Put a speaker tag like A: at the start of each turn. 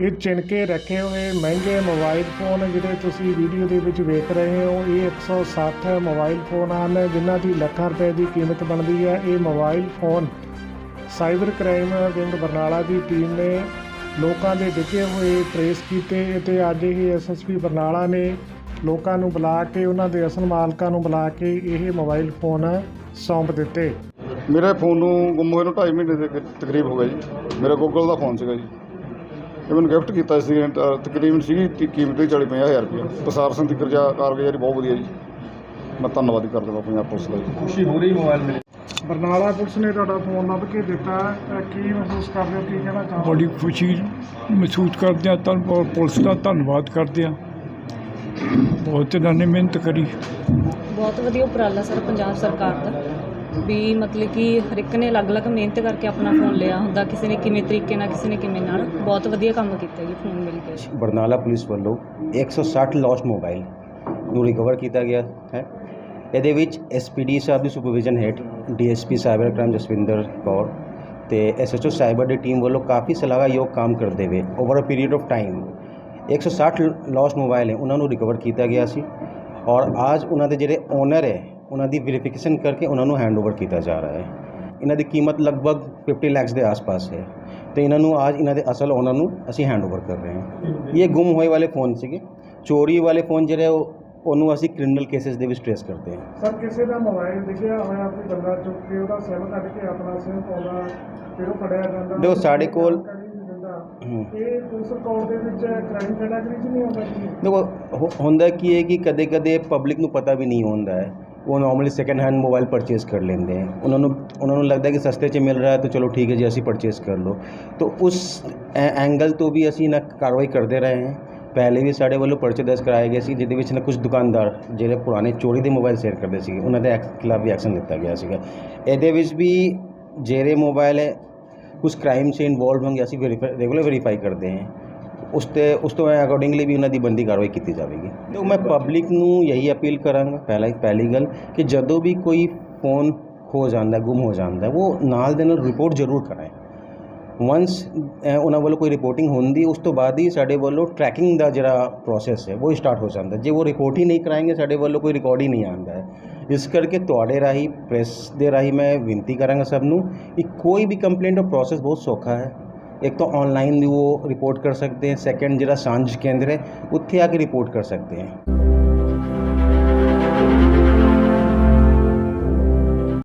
A: ਇਹ ਚਿਣਕੇ ਰੱਖੇ ਹੋਏ ਮਹਿੰਗੇ ਮੋਬਾਈਲ ਫੋਨ ਜਿਹੜੇ ਤੁਸੀਂ ਵੀਡੀਓ ਦੇ ਵਿੱਚ ਵੇਖ ਰਹੇ ਹੋ, ਇਹ 160 ਮੋਬਾਈਲ ਫੋਨ ਹਨ, ਜਿਨ੍ਹਾਂ ਦੀ ਲੱਖਾਂ ਰੁਪਏ ਦੀ ਕੀਮਤ ਬਣਦੀ ਹੈ। ਇਹ mobile phone cyber crime wing Barnala ਦੀ ਟੀਮ ਨੇ ਲੋਕਾਂ ਦੇ ਡਿੱਗੇ ਹੋਏ ਟਰੇਸ ਕੀਤੇ ਅਤੇ ਅੱਜ ਇਹ ਐਸਐਸਪੀ ਬਰਨਾਲਾ ਨੇ ਲੋਕਾਂ ਨੂੰ ਬੁਲਾ ਕੇ, ਉਹਨਾਂ ਦੇ ਅਸਲ ਮਾਲਕਾਂ ਨੂੰ ਬੁਲਾ ਕੇ ਇਹ ਮੋਬਾਈਲ ਫੋਨ ਸੌਂਪ ਦਿੱਤੇ।
B: ਮੇਰੇ ਫੋਨ ਨੂੰ ਗੁੰਮ ਹੋਏ ਨੂੰ 2.5 ਮਹੀਨੇ ਦੇ ਤਕਰੀਬ ਹੋ ਗਿਆ ਜੀ। ਮੇਰਾ ਗੂਗਲ ਦਾ ਫੋਨ ਸੀਗਾ ਜੀ। ਇਹ ਮੈਨੂੰ ਗਿਫਟ ਕੀਤਾ ਸੀ ਤਕਰੀਬਨ ਸੀਗੀ ਤੀ- ਕੀਮਤ ਹੀ 40 ਪੰਜਾਹ ਹਜ਼ਾਰ ਰੁਪਇਆ ਪ੍ਰਸਾਰ ਸਿੰਘ ਦੀ ਕਰਜਾ ਕਾਰਗੁਜ਼ਾਰੀ ਬਹੁਤ ਵਧੀਆ ਜੀ। ਮੈਂ ਧੰਨਵਾਦ ਕਰਦਾ ਹਾਂ ਪੰਜਾਬ ਪੁਲਿਸ ਦਾ ਜੀ।
C: ਖੁਸ਼ੀ ਹੋ ਰਹੀ ਮੋਬਾਈਲ ਮਿਲੇ।
A: ਬਰਨਾਲਾ ਪੁਲਿਸ ਨੇ ਤੁਹਾਡਾ ਫੋਨ ਲੱਭ ਕੇ ਦਿੱਤਾ ਕੀ ਮਹਿਸੂਸ ਕਰਦੇ ਹੋ ਕੀ ਕਹਿਣਾ ਚਾਹੋਗੇ?
D: ਬੜੀ ਖੁਸ਼ੀ ਮਹਿਸੂਸ ਕਰਦੇ ਹਾਂ ਤਾਂ ਪੁਲਿਸ ਦਾ ਧੰਨਵਾਦ ਕਰਦੇ ਹਾਂ। ਬਹੁਤ ਇਹਨਾਂ ਨੇ ਮਿਹਨਤ ਕਰੀ।
E: ਬਹੁਤ ਵਧੀਆ ਉਪਰਾਲਾ ਸਰ ਪੰਜਾਬ ਸਰਕਾਰ ਦਾ। ਵੀ ਮਤਲਬ ਕਿ ਹਰ ਇੱਕ ਨੇ ਅਲੱਗ-ਅਲੱਗ ਮਿਹਨਤ ਕਰਕੇ ਆਪਣਾ ਫੋਨ ਲਿਆ ਹੁੰਦਾ, ਕਿਸੇ ਨੇ ਕਿਵੇਂ ਤਰੀਕੇ ਨਾਲ, ਕਿਸੇ ਨੇ ਕਿਵੇਂ ਨਾਲ। ਬਹੁਤ ਵਧੀਆ ਕੰਮ ਕੀਤਾ ਜੀ ਫੋਨ ਮਿਲ ਕੇ।
F: ਬਰਨਾਲਾ ਪੁਲਿਸ ਵੱਲੋਂ 160 ਲੌਸਟ ਮੋਬਾਈਲ ਨੂੰ ਰਿਕਵਰ ਕੀਤਾ ਗਿਆ ਹੈ। ਇਹਦੇ ਵਿੱਚ ਐਸਪੀਡੀ ਸਾਹਿਬ ਦੀ ਸੁਪਰਵਿਜ਼ਨ ਹੇਠ DSP cyber crime Jaswinder Kaur ਤੇ ਐਸਐਚਓ ਸਾਈਬਰ ਦੀ ਟੀਮ ਵੱਲੋਂ ਕਾਫੀ ਸਲਾਹਾਯੋਗ ਕੰਮ ਕਰਦੇ ਹੋਏ over uh period of time 160 lost mobile ਹੈ ਉਹਨਾਂ ਨੂੰ ਰਿਕਵਰ ਕੀਤਾ ਗਿਆ ਸੀ। ਔਰ ਅੱਜ ਉਹਨਾਂ ਦੇ ਜਿਹੜੇ ਓਨਰ ਹੈ ਉਹਨਾਂ ਦੀ ਵੈਰੀਫਿਕੇਸ਼ਨ ਕਰਕੇ ਉਹਨਾਂ ਨੂੰ ਹੈਂਡਓਵਰ ਕੀਤਾ ਜਾ ਰਿਹਾ ਹੈ। ਇਹਨਾਂ ਦੀ ਕੀਮਤ ਲਗਭਗ 50 ਲੱਖ ਦੇ ਆਸ-ਪਾਸ ਹੈ ਤੇ ਇਹਨਾਂ ਨੂੰ ਅੱਜ ਇਹਨਾਂ ਦੇ ਅਸਲ ਓਨਰ ਨੂੰ ਅਸੀਂ ਹੈਂਡਓਵਰ ਕਰ ਰਹੇ ਹਾਂ। ਇਹ ਗੁੰਮ ਹੋਏ ਵਾਲੇ ਫੋਨ ਸੀਗੇ। ਚੋਰੀ ਵਾਲੇ ਫੋਨ ਜਿਹੜੇ ਉਹ ਉਹਨੂੰ ਅਸੀਂ ਕ੍ਰਿਮੀਨਲ ਕੇਸਿਸ ਦੇ ਵਿੱਚ ਟ੍ਰੇਸ ਕਰਦੇ ਹਾਂ।
A: ਸਰ ਕਿਸੇ ਦਾ ਮੋਬਾਈਲ ਦਿਖਿਆ ਹੋਇਆ ਕੋਈ ਬੰਦਾ ਚੁੱਕ ਕੇ ਉਹਦਾ ਸਿਮ ਕੱਢ ਕੇ ਆਪਣਾ ਸਿਮ ਪਾਉਂਦਾ ਫਿਰ ਉਹ ਫੜਿਆ ਜਾਂਦਾ।
F: ਦੇਖੋ, ਸਾਡੇ ਕੋਲ-।
A: ਇਹ ਪੁਲਿਸ ਦੇ ਵਿੱਚ ਕ੍ਰਾਈਮ ਕੈਟਾਗਰੀ 'ਚ ਨਹੀਂ ਆਉਂਦਾ ਜੀ।
F: ਦੇਖੋ ਹੁੰਦਾ ਕੀ ਹੈ ਕਿ ਕਦੇ ਕਦੇ ਪਬਲਿਕ ਨੂੰ ਪਤਾ ਵੀ ਨਹੀਂ ਹੁੰਦਾ ਹੈ। ਉਹ normally second hand mobile purchase ਕਰ ਲੈਂਦੇ ਹੈ ਉਹਨਾਂ ਨੂੰ ਉਹਨਾਂ ਨੂੰ ਲੱਗਦਾ ਕਿ ਸਸਤੇ 'ਚ ਮਿਲ ਰਿਹਾ ਹੈ ਤਾਂ ਚਲੋ ਠੀਕ ਹੈ ਜੀ, ਅਸੀਂ ਪਰਚੇਸ ਕਰ ਲਓ। ਤਾਂ ਉਸ ਐਂਗਲ ਤੋਂ ਵੀ ਅਸੀਂ ਨਾ ਕਾਰਵਾਈ ਕਰਦੇ ਰਹੇ ਹਾਂ। ਪਹਿਲੇ ਵੀ ਸਾਡੇ ਵੱਲੋਂ ਪਰਚੇ ਦਰਜ ਕਰਾਏ ਗਏ ਸੀ, ਜਿਹਦੇ ਵਿੱਚ ਨਾ ਕੁਝ ਦੁਕਾਨਦਾਰ ਜਿਹੜੇ ਪੁਰਾਣੇ ਚੋਰੀ ਦੇ ਮੋਬਾਈਲ ਸੇਲ ਕਰਦੇ ਸੀ ਉਹਨਾਂ ਦੇ ਐਕ- ਖਿਲਾਫ ਵੀ ਐਕਸ਼ਨ ਲਿੱਤਾ ਗਿਆ ਸੀਗਾ। ਇਹਦੇ ਵਿੱਚ ਵੀ ਜਿਹੜੇ ਮੋਬਾਈਲ ਹੈ ਕੁਝ ਕ੍ਰਾਈਮ 'ਚ ਇਨਵੋਲਵ ਹੋਣਗੇ, ਅਸੀਂ ਰੈਗੂਲਰ ਵੈਰੀਫਾਈ ਕਰਦੇ ਹਾਂ। ਉਸ ਤੇ, ਉਸ ਤੋਂ ਅਕੋਰਡਿੰਗਲੀ ਵੀ ਉਹਨਾਂ ਦੀ ਬੰਦੀ ਕਾਰਵਾਈ ਕੀਤੀ ਜਾਵੇਗੀ। ਤੇ ਮੈਂ ਪਬਲਿਕ ਨੂੰ ਇਹੀ ਅਪੀਲ ਕਰਾਂਗਾ, ਪਹਿਲਾ, ਪਹਿਲੀ ਗੱਲ ਕਿ ਜਦੋਂ ਵੀ ਕੋਈ ਫੋਨ ਖੋ ਜਾਂਦਾ, ਗੁੰਮ ਹੋ ਜਾਂਦਾ, ਉਹ ਨਾਲ ਦੇ ਨਾਲ ਰਿਪੋਰਟ ਜ਼ਰੂਰ ਕਰਾਏ। ਵਨਸ ਉਹਨਾਂ ਵੱਲੋਂ ਕੋਈ ਰਿਪੋਰਟਿੰਗ ਹੁੰਦੀ, ਉਸ ਤੋਂ ਬਾਅਦ ਹੀ ਸਾਡੇ ਵੱਲੋਂ ਟਰੈਕਿੰਗ ਦਾ ਜਿਹੜਾ ਪ੍ਰੋਸੈਸ ਹੈ, ਉਹ ਸਟਾਰਟ ਹੋ ਜਾਂਦਾ। ਜੇ ਉਹ ਰਿਪੋਰਟ ਹੀ ਨਹੀਂ ਕਰਾਏਗੇ, ਸਾਡੇ ਵੱਲੋਂ ਕੋਈ ਰਿਕਾਰਡ ਹੀ ਨਹੀਂ ਆਉਂਦਾ ਹੈ। ਇਸ ਕਰਕੇ ਤੁਹਾਡੇ ਰਾਹੀਂ ਪ੍ਰੈਸ ਦੇ ਰਾਹੀਂ ਮੈਂ ਬੇਨਤੀ ਕਰਾਂਗਾ ਸਭ ਨੂੰ ਕਿ ਕੋਈ ਵੀ ਕੰਪਲੇਂਟ ਦਾ ਪ੍ਰੋਸੈਸ ਬਹੁਤ ਸੌਖਾ ਹੈ। ਇੱਕ ਤਾਂ ਆਨਲਾਈਨ ਦੀ ਉਹ ਰਿਪੋਰਟ ਕਰ ਸਕਦੇ ਹੈ ਸੈਕੰਡ ਜਿਹੜਾ ਸਾਂਝ ਕੇਂਦਰ ਹੈ ਉੱਥੇ ਆ ਕੇ ਰਿਪੋਰਟ ਕਰ ਸਕਦੇ ਹੈ